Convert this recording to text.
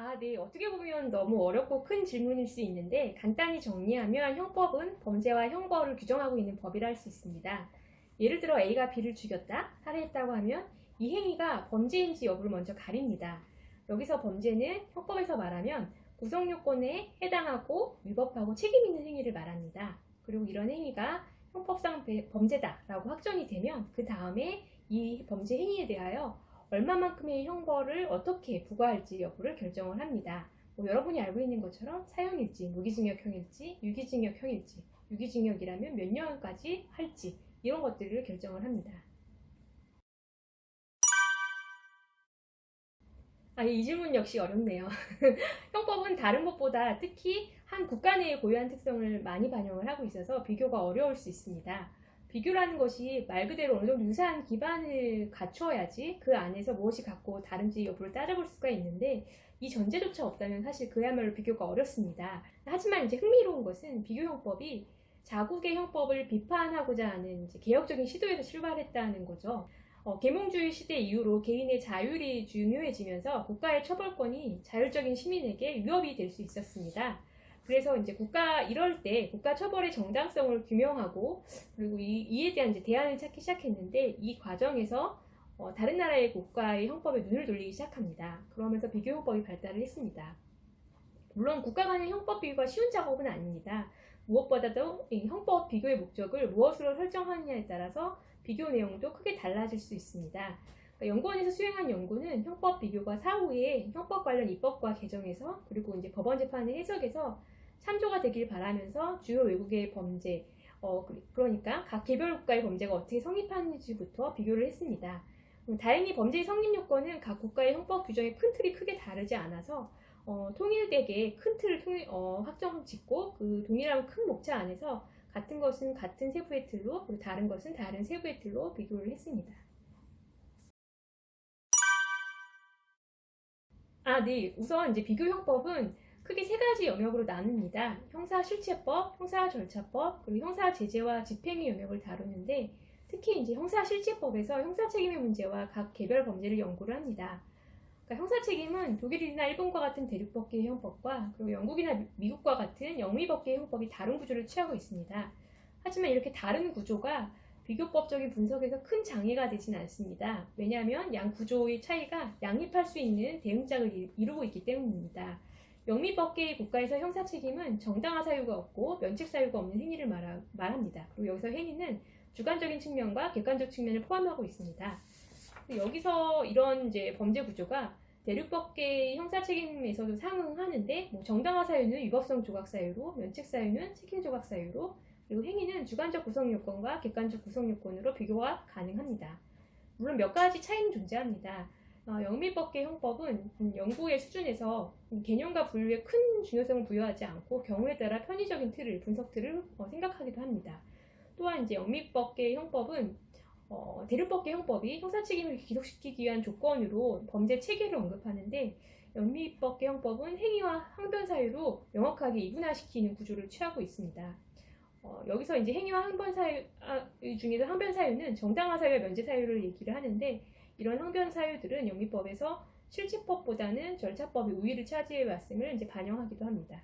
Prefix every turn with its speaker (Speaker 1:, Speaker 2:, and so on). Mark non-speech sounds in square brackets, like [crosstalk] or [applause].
Speaker 1: 아, 네. 어떻게 보면 너무 어렵고 큰 질문일 수 있는데 간단히 정리하면 형법은 범죄와 형벌을 규정하고 있는 법이라 할 수 있습니다. 예를 들어 A가 B를 죽였다, 살해했다고 하면 이 행위가 범죄인지 여부를 먼저 가립니다. 여기서 범죄는 형법에서 말하면 구성 요건에 해당하고 위법하고 책임 있는 행위를 말합니다. 그리고 이런 행위가 형법상 배- 범죄다라고 확정이 되면 그 다음에 이 범죄 행위에 대하여 얼마만큼의 형벌을 어떻게 부과할지 여부를 결정을 합니다. 뭐 여러분이 알고 있는 것처럼 사형일지, 무기징역형일지, 유기징역형일지, 유기징역이라면 몇 년까지 할지 이런 것들을 결정을 합니다. 아, 이 질문 역시 어렵네요. [laughs] 형법은 다른 것보다 특히 한 국가 내의 고유한 특성을 많이 반영을 하고 있어서 비교가 어려울 수 있습니다. 비교라는 것이 말 그대로 어느 정도 유사한 기반을 갖춰야지 그 안에서 무엇이 같고 다른지 여부를 따져볼 수가 있는데 이 전제조차 없다면 사실 그야말로 비교가 어렵습니다. 하지만 이제 흥미로운 것은 비교 형법이 자국의 형법을 비판하고자 하는 개혁적인 시도에서 출발했다는 거죠. 어, 계몽주의 시대 이후로 개인의 자율이 중요해지면서 국가의 처벌권이 자율적인 시민에게 위협이 될 수 있었습니다. 그래서 이제 국가 이럴 때 국가 처벌의 정당성을 규명하고 그리고 이, 이에 대한 이제 대안을 찾기 시작했는데 이 과정에서 어, 다른 나라의 국가의 형법에 눈을 돌리기 시작합니다. 그러면서 비교 형법이 발달을 했습니다. 물론 국가 간의 형법 비교가 쉬운 작업은 아닙니다. 무엇보다도 이 형법 비교의 목적을 무엇으로 설정하느냐에 따라서 비교 내용도 크게 달라질 수 있습니다. 그러니까 연구원에서 수행한 연구는 형법 비교가 사후에 형법 관련 입법과 개정에서 그리고 이제 법원 재판의 해석에서 참조가 되길 바라면서 주요 외국의 범죄, 어, 그- 그러니까 각 개별 국가의 범죄가 어떻게 성립하는지부터 비교를 했습니다. 음, 다행히 범죄의 성립 요건은 각 국가의 형법 규정의 큰 틀이 크게 다르지 않아서 어, 통일되게 큰 틀을 통일, 어, 확정 짓고 그 동일한 큰 목차 안에서 같은 것은 같은 세부의 틀로 그리고 다른 것은 다른 세부의 틀로 비교를 했습니다. 아, 네. 우선 이제 비교 형법은 크게 세 가지 영역으로 나눕니다. 형사 실체법, 형사 절차법, 그리고 형사 제재와 집행의 영역을 다루는데 특히 이제 형사 실체법에서 형사 책임의 문제와 각 개별 범죄를 연구를 합니다. 그러니까 형사 책임은 독일이나 일본과 같은 대륙법계의 형법과 그리고 영국이나 미- 미국과 같은 영미법계의 형법이 다른 구조를 취하고 있습니다. 하지만 이렇게 다른 구조가 비교법적인 분석에서 큰 장애가 되진 않습니다. 왜냐하면 양 구조의 차이가 양립할 수 있는 대응장을 이- 이루고 있기 때문입니다. 영미법계의 국가에서 형사 책임은 정당화 사유가 없고 면책 사유가 없는 행위를 말하, 말합니다. 그리고 여기서 행위는 주관적인 측면과 객관적 측면을 포함하고 있습니다. 여기서 이런 이제 범죄 구조가 대륙법계의 형사 책임에서도 상응하는데 뭐 정당화 사유는 위법성 조각 사유로, 면책 사유는 책임 조각 사유로, 그리고 행위는 주관적 구성 요건과 객관적 구성 요건으로 비교가 가능합니다. 물론 몇 가지 차이는 존재합니다. 어, 영미법계 형법은 음, 연구의 수준에서 음, 개념과 분류에 큰 중요성을 부여하지 않고 경우에 따라 편의적인 틀을 분석 틀을 어, 생각하기도 합니다. 또한 이제 영미법계 형법은 어, 대륙법계 형법이 형사 책임을 기록시키기 위한 조건으로 범죄 체계를 언급하는데 영미법계 형법은 행위와 항변 사유로 명확하게 이분화시키는 구조를 취하고 있습니다. 어, 여기서 이제 행위와 항변 사유 아, 중에서 항변 사유는 정당화 사유와 면제 사유를 얘기를 하는데 이런 항변 사유들은 영미법에서 실체법보다는 절차법이 우위를 차지해 왔음을 이제 반영하기도 합니다.